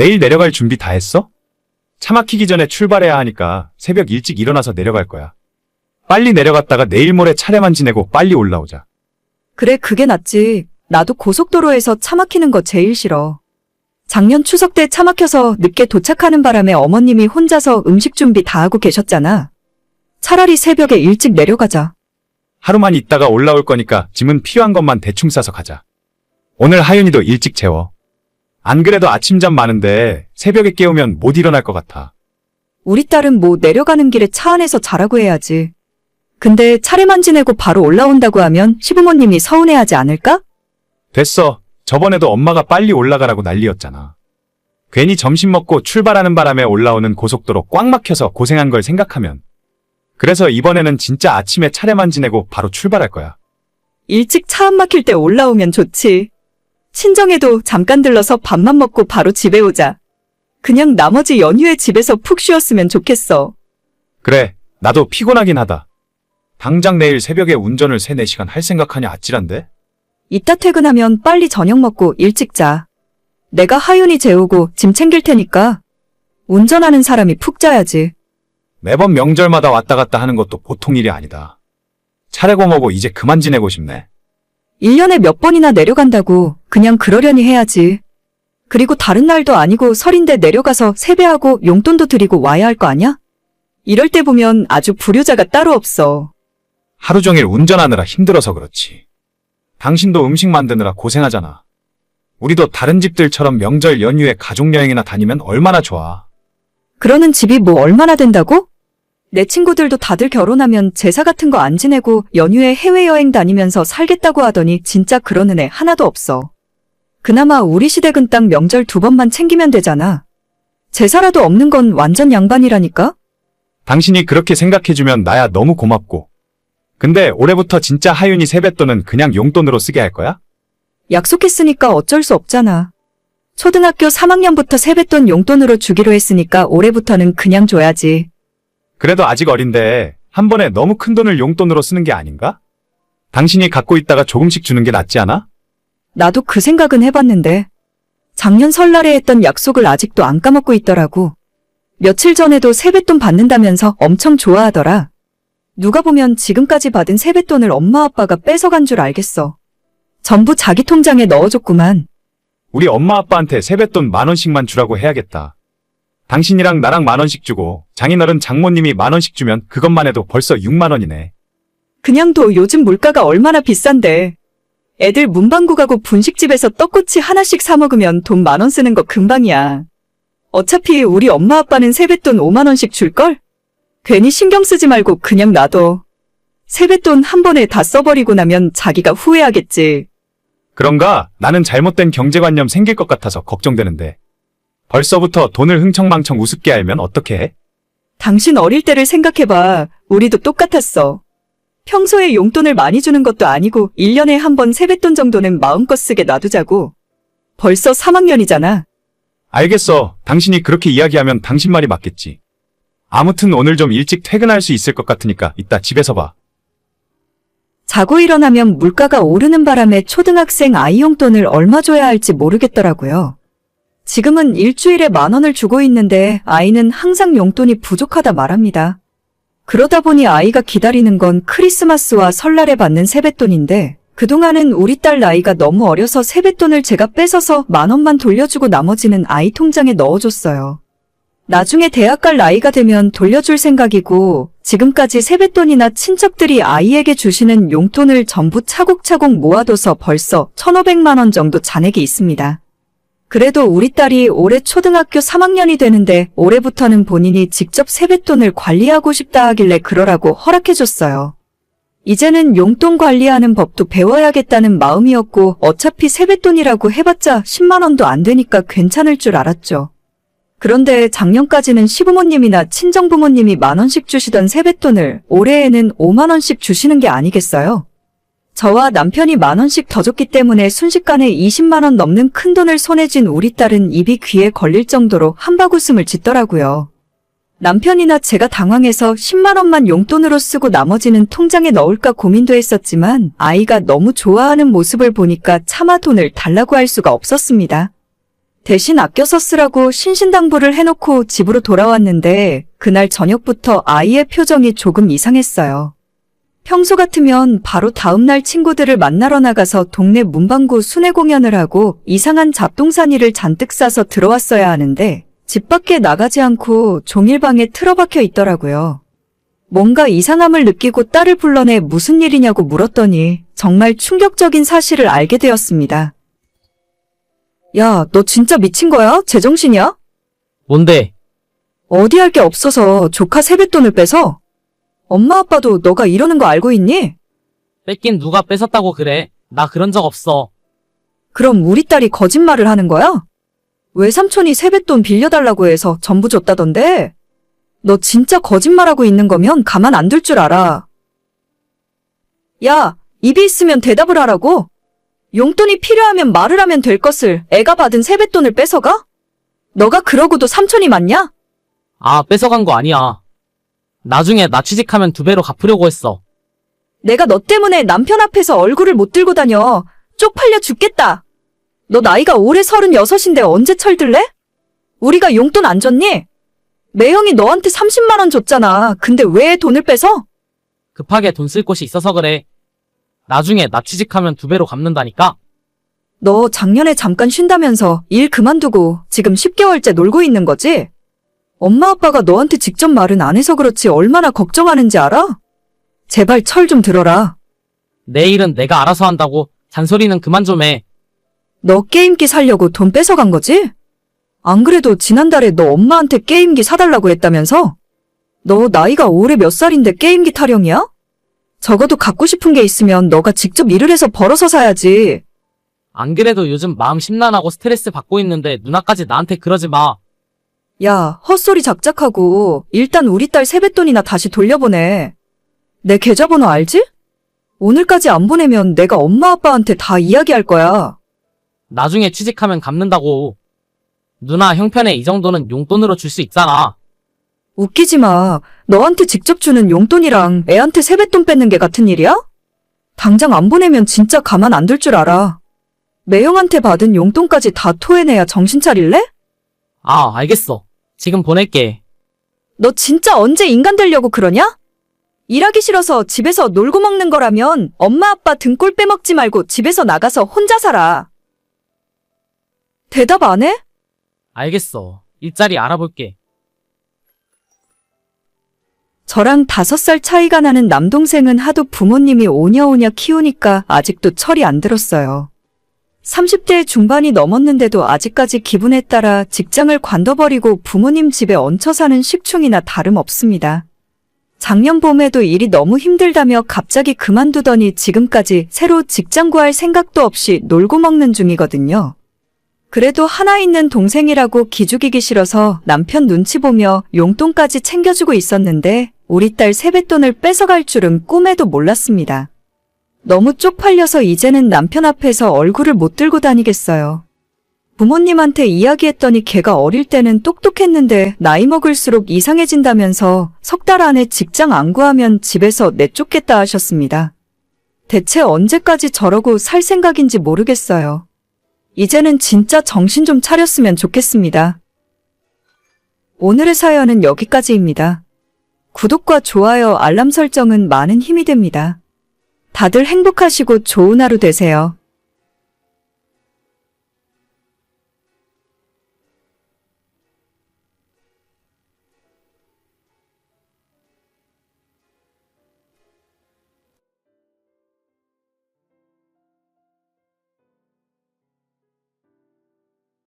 내일 내려갈 준비 다 했어? 차 막히기 전에 출발해야 하니까 새벽 일찍 일어나서 내려갈 거야. 빨리 내려갔다가 내일 모레 차례만 지내고 빨리 올라오자. 그래, 그게 낫지. 나도 고속도로에서 차 막히는 거 제일 싫어. 작년 추석 때 차 막혀서 늦게 도착하는 바람에 어머님이 혼자서 음식 준비 다 하고 계셨잖아. 차라리 새벽에 일찍 내려가자. 하루만 있다가 올라올 거니까 짐은 필요한 것만 대충 싸서 가자. 오늘 하윤이도 일찍 재워. 안 그래도 아침잠 많은데 새벽에 깨우면 못 일어날 것 같아. 우리 딸은 뭐 내려가는 길에 차 안에서 자라고 해야지. 근데 차례만 지내고 바로 올라온다고 하면 시부모님이 서운해하지 않을까? 됐어. 저번에도 엄마가 빨리 올라가라고 난리였잖아. 괜히 점심 먹고 출발하는 바람에 올라오는 고속도로 꽉 막혀서 고생한 걸 생각하면. 그래서 이번에는 진짜 아침에 차례만 지내고 바로 출발할 거야. 일찍 차 안 막힐 때 올라오면 좋지. 친정에도 잠깐 들러서 밥만 먹고 바로 집에 오자. 그냥 나머지 연휴에 집에서 푹 쉬었으면 좋겠어. 그래, 나도 피곤하긴 하다. 당장 내일 새벽에 운전을 3, 4시간 할 생각하니 아찔한데? 이따 퇴근하면 빨리 저녁 먹고 일찍 자. 내가 하윤이 재우고 짐 챙길 테니까. 운전하는 사람이 푹 자야지. 매번 명절마다 왔다 갔다 하는 것도 보통 일이 아니다. 차례고모고 이제 그만 지내고 싶네. 1년에 몇 번이나 내려간다고 그냥 그러려니 해야지. 그리고 다른 날도 아니고 설인데 내려가서 세배하고 용돈도 드리고 와야 할 거 아냐? 이럴 때 보면 아주 불효자가 따로 없어. 하루 종일 운전하느라 힘들어서 그렇지. 당신도 음식 만드느라 고생하잖아. 우리도 다른 집들처럼 명절 연휴에 가족여행이나 다니면 얼마나 좋아. 그러는 집이 뭐 얼마나 된다고? 내 친구들도 다들 결혼하면 제사 같은 거 안 지내고 연휴에 해외여행 다니면서 살겠다고 하더니 진짜 그러는 애 하나도 없어. 그나마 우리 시댁은 딱 명절 두 번만 챙기면 되잖아. 제사라도 없는 건 완전 양반이라니까? 당신이 그렇게 생각해주면 나야 너무 고맙고. 근데 올해부터 진짜 하윤이 세뱃돈은 그냥 용돈으로 쓰게 할 거야? 약속했으니까 어쩔 수 없잖아. 초등학교 3학년부터 세뱃돈 용돈으로 주기로 했으니까 올해부터는 그냥 줘야지. 그래도 아직 어린데 한 번에 너무 큰 돈을 용돈으로 쓰는 게 아닌가? 당신이 갖고 있다가 조금씩 주는 게 낫지 않아? 나도 그 생각은 해봤는데 작년 설날에 했던 약속을 아직도 안 까먹고 있더라고. 며칠 전에도 세뱃돈 받는다면서 엄청 좋아하더라. 누가 보면 지금까지 받은 세뱃돈을 엄마 아빠가 뺏어간 줄 알겠어. 전부 자기 통장에 넣어줬구만. 우리 엄마 아빠한테 세뱃돈 만 원씩만 주라고 해야겠다. 당신이랑 나랑 만 원씩 주고 장인어른 장모님이 만 원씩 주면 그것만 해도 벌써 6만 원이네. 그냥 도 요즘 물가가 얼마나 비싼데. 애들 문방구 가고 분식집에서 떡꼬치 하나씩 사 먹으면 돈 만 원 쓰는 거 금방이야. 어차피 우리 엄마 아빠는 세뱃돈 5만 원씩 줄걸? 괜히 신경 쓰지 말고 그냥 놔둬. 세뱃돈 한 번에 다 써버리고 나면 자기가 후회하겠지. 그런가? 나는 잘못된 경제관념 생길 것 같아서 걱정되는데. 벌써부터 돈을 흥청망청 우습게 알면 어떻게 해? 당신 어릴 때를 생각해봐. 우리도 똑같았어. 평소에 용돈을 많이 주는 것도 아니고 1년에 한 번 세뱃돈 정도는 마음껏 쓰게 놔두자고. 벌써 3학년이잖아. 알겠어. 당신이 그렇게 이야기하면 당신 말이 맞겠지. 아무튼 오늘 좀 일찍 퇴근할 수 있을 것 같으니까 이따 집에서 봐. 자고 일어나면 물가가 오르는 바람에 초등학생 아이 용돈을 얼마 줘야 할지 모르겠더라고요. 지금은 일주일에 만 원을 주고 있는데 아이는 항상 용돈이 부족하다 말합니다. 그러다 보니 아이가 기다리는 건 크리스마스와 설날에 받는 세뱃돈인데 그동안은 우리 딸 나이가 너무 어려서 세뱃돈을 제가 뺏어서 만 원만 돌려주고 나머지는 아이 통장에 넣어줬어요. 나중에 대학 갈 나이가 되면 돌려줄 생각이고 지금까지 세뱃돈이나 친척들이 아이에게 주시는 용돈을 전부 차곡차곡 모아둬서 벌써 1,500만 원 정도 잔액이 있습니다. 그래도 우리 딸이 올해 초등학교 3학년이 되는데 올해부터는 본인이 직접 세뱃돈을 관리하고 싶다 하길래 그러라고 허락해줬어요. 이제는 용돈 관리하는 법도 배워야겠다는 마음이었고 어차피 세뱃돈이라고 해봤자 10만 원도 안 되니까 괜찮을 줄 알았죠. 그런데 작년까지는 시부모님이나 친정부모님이 만 원씩 주시던 세뱃돈을 올해에는 5만 원씩 주시는 게 아니겠어요? 저와 남편이 만 원씩 더 줬기 때문에 순식간에 20만 원 넘는 큰 돈을 손에 쥔 우리 딸은 입이 귀에 걸릴 정도로 한바구음을 짓더라고요. 남편이나 제가 당황해서 10만 원만 용돈으로 쓰고 나머지는 통장에 넣을까 고민도 했었지만 아이가 너무 좋아하는 모습을 보니까 차마 돈을 달라고 할 수가 없었습니다. 대신 아껴서 쓰라고 신신당부를 해놓고 집으로 돌아왔는데 그날 저녁부터 아이의 표정이 조금 이상했어요. 평소 같으면 바로 다음날 친구들을 만나러 나가서 동네 문방구 순회 공연을 하고 이상한 잡동사니를 잔뜩 싸서 들어왔어야 하는데 집 밖에 나가지 않고 종일 방에 틀어박혀 있더라고요. 뭔가 이상함을 느끼고 딸을 불러내 무슨 일이냐고 물었더니 정말 충격적인 사실을 알게 되었습니다. 야, 너 진짜 미친 거야? 제정신이야? 뭔데? 어디 할 게 없어서 조카 세뱃돈을 빼서? 엄마 아빠도 너가 이러는 거 알고 있니? 뺏긴 누가 뺏었다고 그래? 나 그런 적 없어. 그럼 우리 딸이 거짓말을 하는 거야? 외삼촌이 세뱃돈 빌려달라고 해서 전부 줬다던데? 너 진짜 거짓말하고 있는 거면 가만 안 둘 줄 알아. 야, 입이 있으면 대답을 하라고? 용돈이 필요하면 말을 하면 될 것을 애가 받은 세뱃돈을 뺏어가? 너가 그러고도 삼촌이 맞냐? 아, 뺏어간 거 아니야. 나중에 나 취직하면 두 배로 갚으려고 했어. 내가 너 때문에 남편 앞에서 얼굴을 못 들고 다녀. 쪽팔려 죽겠다. 너 나이가 올해 서른여섯인데 언제 철들래? 우리가 용돈 안 줬니? 매형이 너한테 30만원 줬잖아. 근데 왜 돈을 뺏어? 급하게 돈 쓸 곳이 있어서 그래. 나중에 나 취직하면 두 배로 갚는다니까? 너 작년에 잠깐 쉰다면서 일 그만두고 지금 10개월째 놀고 있는 거지? 엄마 아빠가 너한테 직접 말은 안 해서 그렇지 얼마나 걱정하는지 알아? 제발 철 좀 들어라. 내 일은 내가 알아서 한다고 잔소리는 그만 좀 해. 너 게임기 사려고 돈 뺏어간 거지? 안 그래도 지난달에 너 엄마한테 게임기 사달라고 했다면서? 너 나이가 올해 몇 살인데 게임기 타령이야? 적어도 갖고 싶은 게 있으면 너가 직접 일을 해서 벌어서 사야지. 안 그래도 요즘 마음 심란하고 스트레스 받고 있는데 누나까지 나한테 그러지 마. 야, 헛소리 작작하고 일단 우리 딸 세뱃돈이나 다시 돌려보내. 내 계좌번호 알지? 오늘까지 안 보내면 내가 엄마 아빠한테 다 이야기할 거야. 나중에 취직하면 갚는다고. 누나 형편에 이 정도는 용돈으로 줄 수 있잖아. 웃기지 마. 너한테 직접 주는 용돈이랑 애한테 세뱃돈 뺏는 게 같은 일이야? 당장 안 보내면 진짜 가만 안 둘 줄 알아. 매형한테 받은 용돈까지 다 토해내야 정신 차릴래? 아, 알겠어. 지금 보낼게. 너 진짜 언제 인간 되려고 그러냐? 일하기 싫어서 집에서 놀고 먹는 거라면 엄마 아빠 등골 빼먹지 말고 집에서 나가서 혼자 살아. 대답 안 해? 알겠어. 일자리 알아볼게. 저랑 다섯 살 차이가 나는 남동생은 하도 부모님이 오냐오냐 키우니까 아직도 철이 안 들었어요. 30대 중반이 넘었는데도 아직까지 기분에 따라 직장을 관둬버리고 부모님 집에 얹혀 사는 식충이나 다름없습니다. 작년 봄에도 일이 너무 힘들다며 갑자기 그만두더니 지금까지 새로 직장 구할 생각도 없이 놀고 먹는 중이거든요. 그래도 하나 있는 동생이라고 기죽이기 싫어서 남편 눈치 보며 용돈까지 챙겨주고 있었는데 우리 딸 세뱃돈을 뺏어갈 줄은 꿈에도 몰랐습니다. 너무 쪽팔려서 이제는 남편 앞에서 얼굴을 못 들고 다니겠어요. 부모님한테 이야기했더니 걔가 어릴 때는 똑똑했는데 나이 먹을수록 이상해진다면서 석 달 안에 직장 안 구하면 집에서 내쫓겠다 하셨습니다. 대체 언제까지 저러고 살 생각인지 모르겠어요. 이제는 진짜 정신 좀 차렸으면 좋겠습니다. 오늘의 사연은 여기까지입니다. 구독과 좋아요, 알람 설정은 많은 힘이 됩니다. 다들 행복하시고 좋은 하루 되세요.